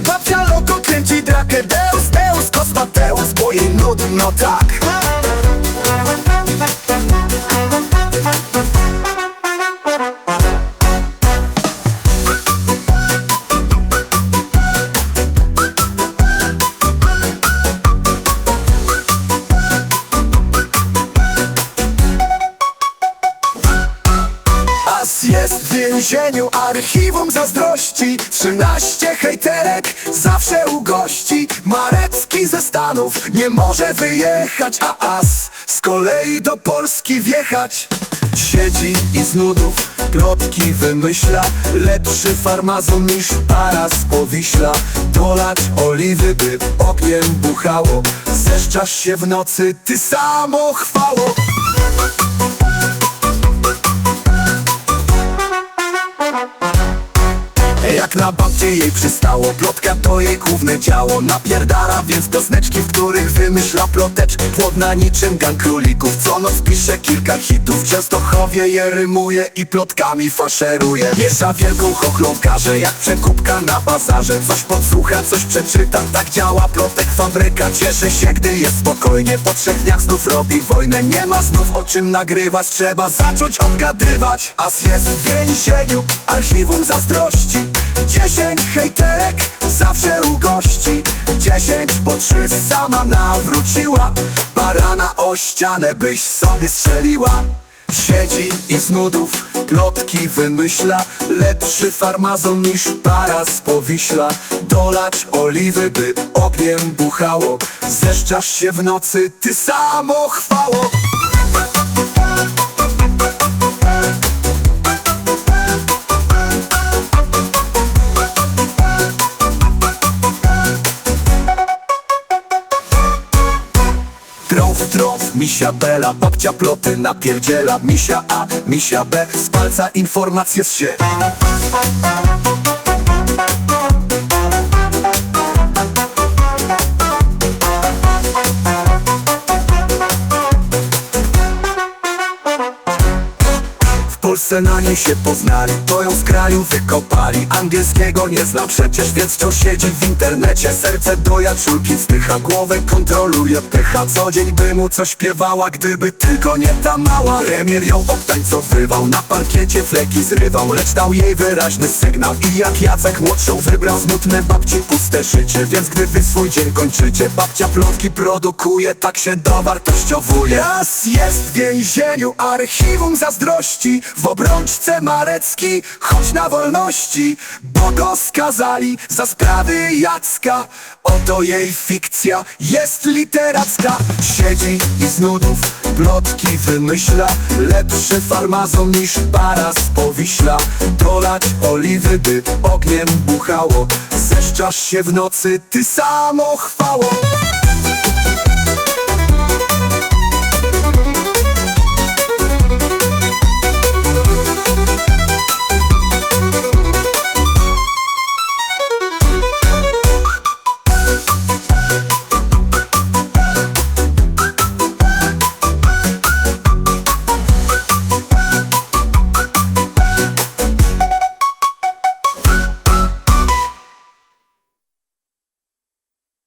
Babcia loko kręci drakę. Deus, Deus, Kosmateus, bo jej nudno tak Jest w więzieniu archiwum zazdrości. 13 hejterek zawsze u gości. Marecki ze Stanów nie może wyjechać A As z kolei do Polski wjechać. Siedzi i z nudów plotki wymyśla. Lepszy farmazon niż para z powiśla. Dolać oliwy, by ogniem buchało. Zeszczasz się w nocy, ty samo chwało na babcie jej przystało. Plotka to jej główne działo Napierdala więc do w których wymyśla ploteczki Płodna niczym gang królików. Co noc pisze kilka hitów. Częstochowie je rymuje i plotkami faszeruje. Miesza wielką chochlą każe Jak przekupka na bazarze. Coś podsłucha, coś przeczyta. Tak działa plotek fabryka Cieszę się, gdy jest spokojnie. Po trzech dniach znów robi wojnę. Nie ma znów o czym nagrywać. Trzeba zacząć odgadywać. As jest w więzieniu Archiwum zazdrości Dziesięć hejterek zawsze u gości. Dziesięć po trzy sama nawróciła. Barana o ścianę byś sobie strzeliła. Siedzi i z nudów plotki wymyśla. Lepszy farmazon niż para z powiśla. Dolać oliwy, by ogniem buchało. Zeszczasz się w nocy, ty samo chwało misia Bela, babcia ploty napierdziela. Misia A, misia B, z palca informacje z się Polsce na niej się poznali, to ją z kraju wykopali. Angielskiego nie zna przecież, więc wciąż siedzi w internecie? Serce do jaczulki wzdycha, głowę kontroluje pycha Co dzień by mu coś śpiewała, gdyby tylko nie ta mała Premier ją obtańcowywał, na parkiecie fleki zrywał Lecz dał jej wyraźny sygnał. I jak Jacek młodszą wybrał Smutne babci puste życie, więc gdy wy swój dzień kończycie Babcia plotki produkuje, tak się dowartościowuje. Raz jest w więzieniu archiwum zazdrości W obrączce Marecki, choć na wolności Bo go skazali za sprawy Jacka. Oto jej fikcja jest literacka. Siedzi i z nudów plotki wymyśla. Lepszy farmazon niż para z powiśla. Dolać oliwy, by ogniem buchało. Zeszczasz się w nocy, ty samo chwało